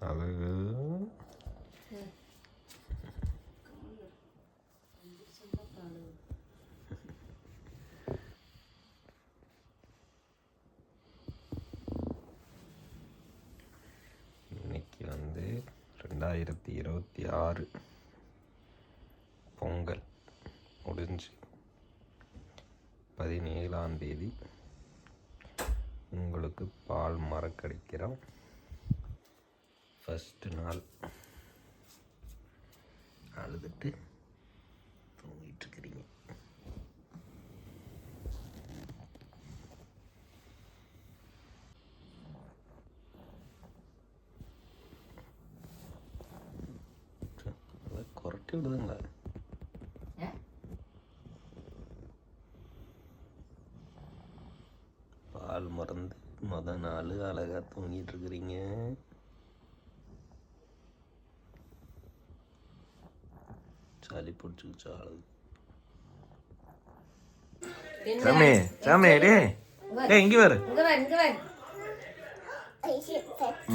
அழகு இன்னைக்கு வந்து ரெண்டாயிரத்தி இருபத்தி ஆறு பொங்கல் முடிஞ்சு பதினேழாம் தேதி உங்களுக்கு பால் மரக்கடிக்கிறோம் ஃபஸ்ட்டு நாள். அழுதுட்டு தூங்கிட்டு இருக்கிறீங்க அதை குரட்டி விடுதுங்களா பால் மறந்து மொத நாள் அழகாக தூங்கிட்டு இருக்கிறீங்க சளி பிடிச்சிக்கிச்சு அழுது. சாமி சாமி டே டே இங்கே வரு.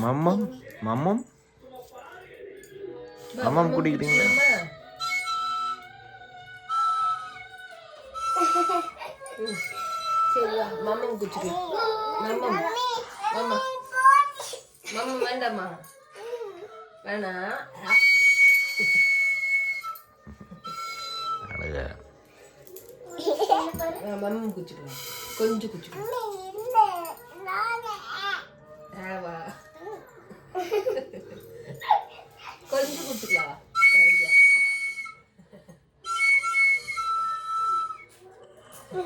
மம்மம் மம்மம். மம்மம் குடிக்கிறீங்களா? சரி வா மம்மம் குச்சிக்கு மம்மம் மம்மம். மம்மம் வேண்டாமா வேணாம். மம்மம் குச்சிக்கலாம் கொஞ்சம் குச்சிக்கலாம் கொஞ்சம் குச்சிக்கலாம்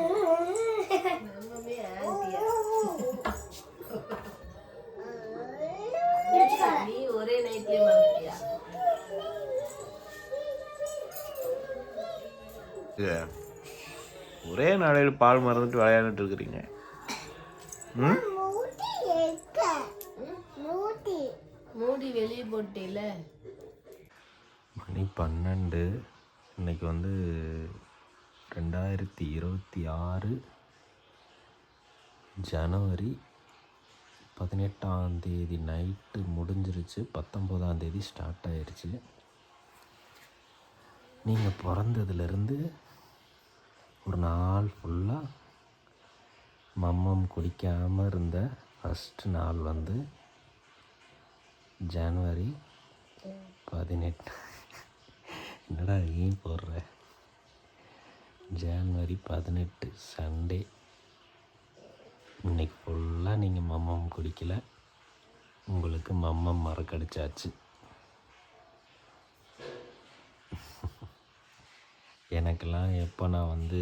நீ ஒரே நைட்லயே மறந்துட்டியா? ஒரே நாளையில் பால் மறந்துட்டு விளையாண்டுட்டு இருக்கிறீங்க. ம்? மூடி வெளியே போட்டேல மணி பன்னெண்டு. இன்னைக்கு வந்து ரெண்டாயிரத்தி இருபத்தி ஆறு ஜனவரி பதினெட்டாம் தேதி நைட்டு முடிஞ்சிருச்சு. பத்தொம்போதாம் தேதி ஸ்டார்ட் ஆயிருச்சு. நீங்கள் பிறந்ததுலேருந்து ஒரு நாள் ஃபுல்லாக மம்மம் குடிக்காமல் இருந்த ஃபஸ்ட்டு நாள் வந்து ஜனவரி பதினெட்டு. என்னடா நீ போடுற? ஜனவரி பதினெட்டு சண்டே இன்னைக்கு ஃபுல்லாக நீங்கள் மம்மம் குடிக்கலை. உங்களுக்கு மம்மம் மறக்கடிச்சாச்சு. எனக்கெல்லாம் எப்போ நான் வந்து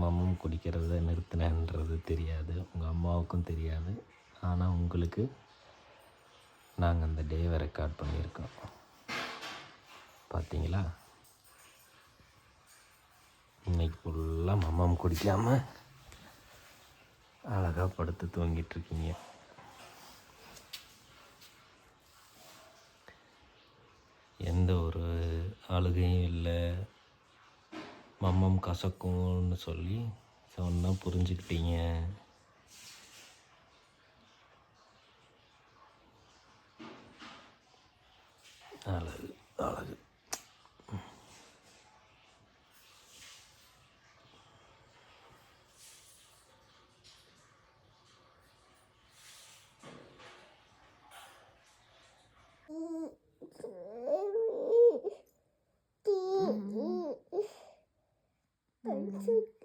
மம்மம் குடிக்கிறத நிறுத்தினேன்றது தெரியாது. உங்கள் அம்மாவுக்கும் தெரியாது. ஆனால் உங்களுக்கு நாங்கள் அந்த டேவை ரெக்கார்ட் பண்ணியிருக்கோம். பார்த்தீங்களா இன்னைக்கு ஃபுல்லாக மம்மம் குடிக்காமல் அழகாக படுத்து தூங்கிட்டுருக்கீங்க எந்த ஒரு அழுகையும் இல்லை. மம்மம் கசக்கும்னு சொல்லி சொன்னால் புரிஞ்சுக்கிட்டீங்க. அழகு அழகு. to